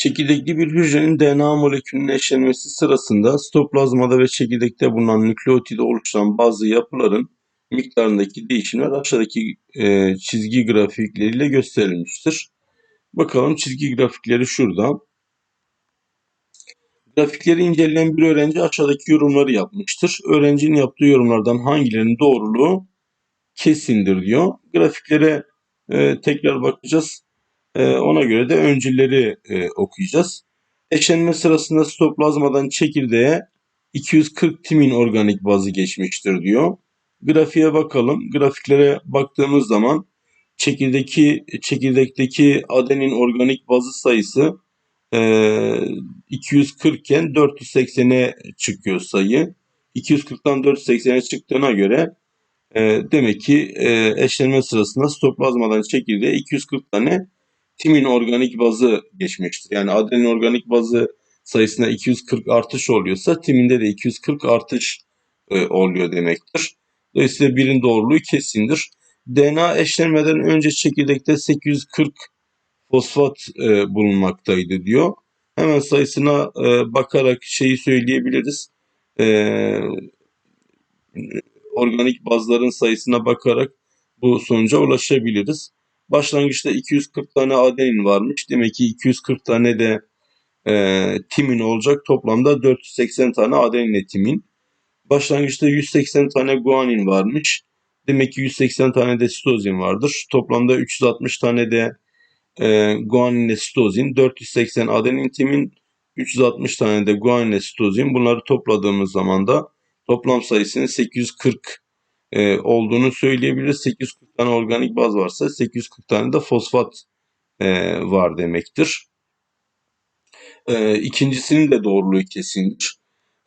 Çekirdekli bir hücrenin DNA molekülünün eşlenmesi sırasında sitoplazmada ve çekirdekte bulunan nükleotide oluşturan bazı yapıların miktarındaki değişimler aşağıdaki e, çizgi grafikleriyle gösterilmiştir. Bakalım çizgi grafikleri şurada. Grafikleri inceleyen bir öğrenci aşağıdaki yorumları yapmıştır. Öğrencinin yaptığı yorumlardan hangilerinin doğruluğu kesindir diyor. Grafiklere e, tekrar bakacağız. E, ona göre de öncülleri e, okuyacağız. Eşlenme sırasında sitoplazmadan çekirdeğe 240 timin organik bazı geçmiştir diyor. Grafiğe bakalım. Grafiklere baktığımız zaman çekirdeki çekirdekteki adenin organik bazı sayısı e, 240 iken 480'e çıkıyor sayı. 240'tan 480'e çıktığına göre e, demek ki e, eşlenme sırasında sitoplazmadan çekirdeğe 240 tane timin organik bazı geçmiştir. Yani adenin organik bazı sayısına 240 artış oluyorsa timinde de 240 artış e, oluyor demektir. Dolayısıyla birin doğruluğu kesindir. DNA eşlenmeden önce çekirdekte 840 fosfat e, bulunmaktaydı diyor. Hemen sayısına e, bakarak şeyi söyleyebiliriz. E, organik bazların sayısına bakarak bu sonuca ulaşabiliriz. Başlangıçta 240 tane adenin varmış. Demek ki 240 tane de e, timin olacak. Toplamda 480 tane adeninle timin. Başlangıçta 180 tane guanin varmış. Demek ki 180 tane de sitozin vardır. Toplamda 360 tane de e, guaninle sitozin, 480 adenin timin, 360 tane de guaninle sitozin. Bunları topladığımız zaman da toplam sayısının 840 e, olduğunu söyleyebiliriz. 840 tane organik baz varsa 840 tane de fosfat e, var demektir. E, ikincisinin de doğruluğu kesindir.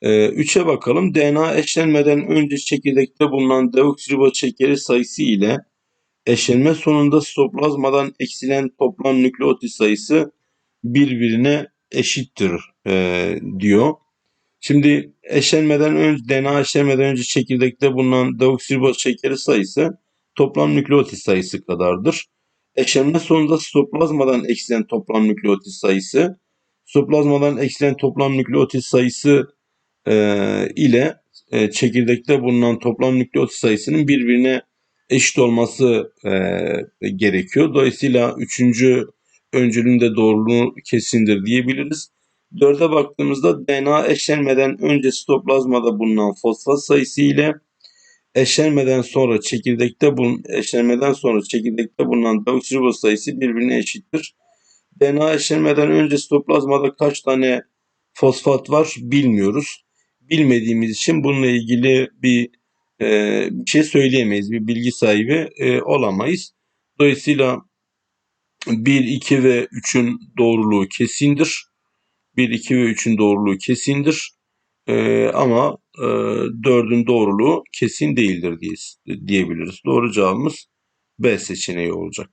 E, üçe bakalım. DNA eşlenmeden önce çekirdekte bulunan deoksiribo şekeri sayısı ile eşlenme sonunda sitoplazmadan eksilen toplam nükleotit sayısı birbirine eşittir e, diyor. Şimdi eşlenmeden önce DNA eşlenmeden önce çekirdekte bulunan deoksiriboz şekeri sayısı toplam nükleotit sayısı kadardır. Eşlenme sonunda sitoplazmadan eksilen toplam nükleotit sayısı sitoplazmadan eksilen toplam nükleotit sayısı e, ile e, çekirdekte bulunan toplam nükleotit sayısının birbirine eşit olması e, gerekiyor. Dolayısıyla üçüncü öncülün de doğruluğu kesindir diyebiliriz. Dörde baktığımızda DNA eşlenmeden önce sitoplazmada bulunan fosfat sayısı ile eşlenmeden sonra çekirdekte bulun eşlenmeden sonra çekirdekte bulunan deoksiriboz sayısı birbirine eşittir. DNA eşlenmeden önce sitoplazmada kaç tane fosfat var bilmiyoruz. Bilmediğimiz için bununla ilgili bir, e, bir şey söyleyemeyiz. Bir bilgi sahibi e, olamayız. Dolayısıyla 1, 2 ve 3'ün doğruluğu kesindir. 1, 2 ve 3'ün doğruluğu kesindir. Ee, ama e, 4'ün doğruluğu kesin değildir diye, diyebiliriz. Doğru cevabımız B seçeneği olacak.